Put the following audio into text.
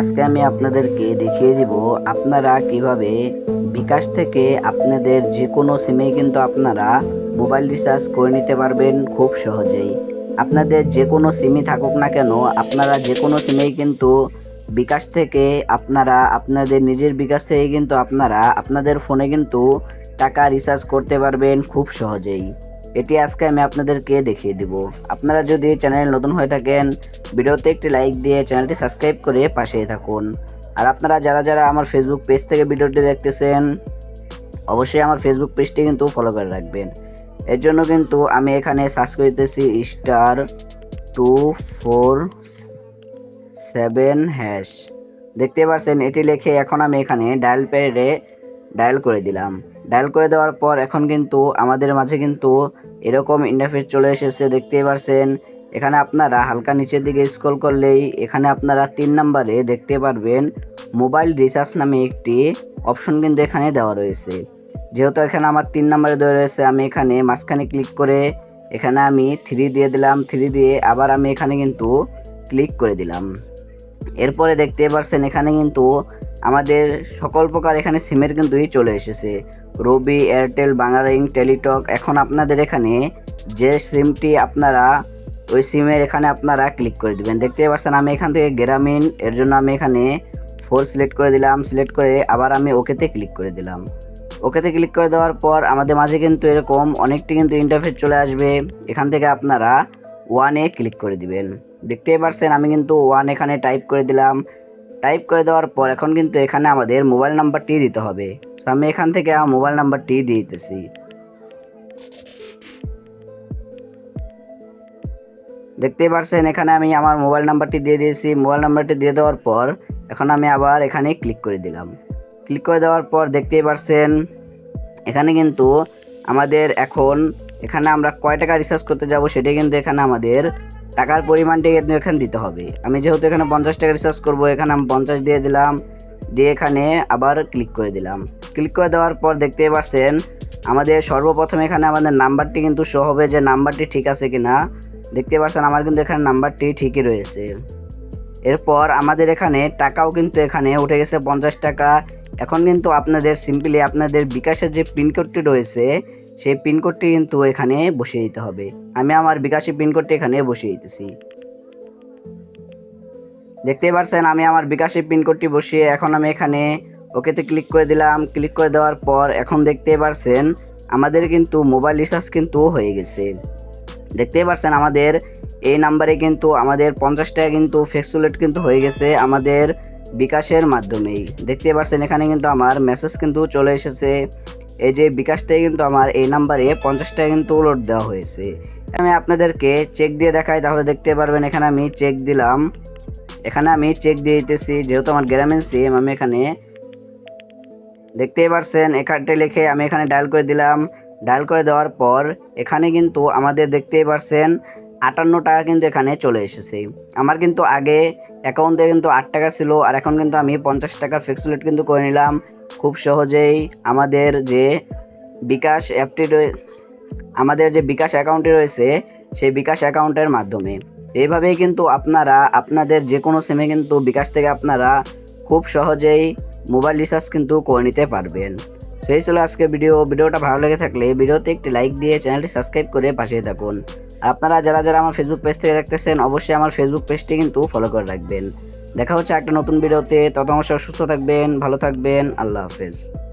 আজকে আমি আপনাদেরকে দেখিয়ে দিব আপনারা কীভাবে বিকাশ থেকে আপনাদের যে কোনো সিমেই কিন্তু আপনারা মোবাইল রিচার্জ করে নিতে পারবেন খুব সহজেই। আপনাদের যে কোনো সিমই থাকুক না কেন, আপনারা যে কোনো সিমেই কিন্তু বিকাশ থেকে আপনারা, আপনাদের নিজের বিকাশ থেকে কিন্তু আপনারা, আপনাদের ফোনে কিন্তু টাকা রিচার্জ করতে পারবেন খুব সহজেই। এটি আজকে আমি আপনাদেরকে দেখিয়ে দিব। আপনারা যদি চ্যানেল নতুন হয়ে থাকেন, ভিডিওতে একটি লাইক দিয়ে চ্যানেলটি সাবস্ক্রাইব করে পাশেই থাকুন। আর আপনারা যারা যারা আমার ফেসবুক পেজ থেকে ভিডিওটি দেখতেছেন, অবশ্যই আমার ফেসবুক পেজটি কিন্তু ফলো করে রাখবেন। এর জন্য কিন্তু আমি এখানে সার্চ করতেছি star two four seven hash দেখতে পাচ্ছেন, এটি লেখে এখন আমি এখানে ডায়াল প্যাডে ডায়াল করে দিলাম। ডায়াল করে দেওয়ার পর এখন কিন্তু আমাদের মাঝে কিন্তু এরকম ইন্টারফেস চলে এসেছে, দেখতেই পারছেন। এখানে আপনারা হালকা নিচের দিকে স্ক্রল করলেই এখানে আপনারা তিন নাম্বারে দেখতে পারবেন মোবাইল রিচার্জ নামে একটি অপশন কিন্তু এখানে দেওয়া রয়েছে। যেহেতু এখানে আমার তিন নাম্বারে দেওয়া রয়েছে, আমি এখানে মাঝখানে ক্লিক করে এখানে আমি থ্রি দিয়ে দিলাম থ্রি দিয়ে আবার আমি এখানে কিন্তু ক্লিক করে দিলাম। এরপরে দেখতে পারছেন এখানে কিন্তু আমাদের সকল প্রকার এখানে সিমের কিন্তুই চলে এসেছে। রবি, এয়ারটেল বাংলারিং টেলিটক। এখন আপনাদের এখানে যে সিমটি আপনারা, ওই সিমের এখানে আপনারা ক্লিক করে দিবেন। দেখতে পাচ্ছেন আমি এখান থেকে গ্রামীণ, এর জন্য আমি এখানে ফোর সিলেক্ট করে দিলাম। সিলেক্ট করে আবার আমি ওকেতে ক্লিক করে দিলাম। ওকেতে ক্লিক করে দেওয়ার পর আমাদের মাঝে কিন্তু এরকম অনেকটি কিন্তু ইন্টারফেস চলে আসবে। এখান থেকে আপনারা ওয়ানে ক্লিক করে দিবেন। দেখতেই পারছেন, আমি কিন্তু ওয়ান এখানে টাইপ করে দিলাম। টাইপ করে দেওয়ার পর এখন কিন্তু এখানে আমাদের মোবাইল নাম্বারটি দিতে হবে। তো আমি এখান থেকে আমার মোবাইল নাম্বারটি দিতেছি। দেখতেই পারছেন, এখানে আমি আমার মোবাইল নাম্বারটি দিয়ে দিয়েছি। মোবাইল নাম্বারটি দিয়ে দেওয়ার পর এখন আমি আবার এখানে ক্লিক করে দিলাম। ক্লিক করে দেওয়ার পর দেখতেই পারছেন, এখানে কিন্তু আমাদের এখন, এখানে আমরা কয় টাকা রিচার্জ করতে যাব সেটাই কিন্তু এখানে আমাদের টাকার পরিমাণটি কিন্তু এখানে দিতে হবে। আমি যেহেতু এখানে পঞ্চাশ টাকা রিচার্জ করব, এখানে আমি পঞ্চাশ দিয়ে দিলাম, দিয়ে এখানে আবার ক্লিক করে দিলাম। ক্লিক করে দেওয়ার পর দেখতেই পাচ্ছেন আমাদের সর্বপ্রথম এখানে আমাদের নাম্বারটি কিন্তু শো হবে যে নাম্বারটি ঠিক আছে কিনা। দেখতে পাচ্ছেন আমার কিন্তু এখানে নাম্বারটি ঠিকই রয়েছে। এরপর আমাদের এখানে টাকাও কিন্তু এখানে উঠে গেছে পঞ্চাশ টাকা। এখন কিন্তু আপনাদের সিম্পলি আপনাদের বিকাশের যে পিনকোডটি রয়েছে সেই পিনকোডটি কিন্তু এখানে বসিয়ে দিতে হবে। আমি আমার বিকাশের পিনকোডটি এখানে বসিয়ে দিতেছি। দেখতেই পারছেন, আমি আমার বিকাশের পিনকোডটি বসিয়ে এখন আমি এখানে ওকেতে ক্লিক করে দিলাম। ক্লিক করে দেওয়ার পর এখন দেখতেই পারছেন, আমাদের কিন্তু মোবাইল রিচার্জ কিন্তু হয়ে গেছে। দেখতেই পারছেন, আমাদের এই নাম্বারে কিন্তু আমাদের পঞ্চাশ টাকা কিন্তু ফেক্সুলেট কিন্তু হয়ে গেছে আমাদের বিকাশের মাধ্যমেই। দেখতে পাচ্ছেন এখানে কিন্তু আমার মেসেজ কিন্তু চলে এসেছে। এই যে বিকাশ থেকে কিন্তু আমার এই নাম্বারে পঞ্চাশ টাকা কিন্তু লোড দেওয়া হয়েছে। আমি আপনাদেরকে চেক দিয়ে দেখাই, তাহলে দেখতে পারবেন, এখানে আমি চেক দিলাম। এখানে আমি চেক দিয়ে দিতেছি, যেহেতু আমার গ্রামীণ সিম আমি এখানে দেখতেই পারছেন এখানটা লিখে আমি এখানে ডায়াল করে দিলাম। ডায়াল করে দেওয়ার পর এখানে কিন্তু আমাদের দেখতেই পারছেন আটান্ন টাকা কিন্তু এখানে চলে এসেছে। আমার কিন্তু আগে অ্যাকাউন্টে কিন্তু আট টাকা ছিল, আর এখন কিন্তু আমি পঞ্চাশ টাকা ফিক্সুলেট কিন্তু করে নিলাম। খুব সহজেই আমাদের যে বিকাশ অ্যাপটি আমাদের যে বিকাশ অ্যাকাউন্টটি রয়েছে, সেই বিকাশ অ্যাকাউন্টের মাধ্যমে। এইভাবেই কিন্তু আপনারা, আপনাদের যে কোনো সিমে কিন্তু বিকাশ থেকে আপনারা খুব সহজেই মোবাইল রিচার্জ কিন্তু করে নিতে পারবেন। সেই ছিল আজকে ভিডিও ভিডিওটা ভালো লেগে থাকলে ভিডিওতে একটি লাইক দিয়ে চ্যানেলটি সাবস্ক্রাইব করে পাশে থাকুন। আপনারা যারা যারা আমার ফেসবুক পেজ থেকে দেখতেছেন, অবশ্যই আমার ফেসবুক পেজটি কিন্তু ফলো করে রাখবেন। দেখা হচ্ছে একটা নতুন ভিডিওতে তত অবশ্যই সুস্থ থাকবেন, ভালো থাকবেন। আল্লাহ হাফেজ।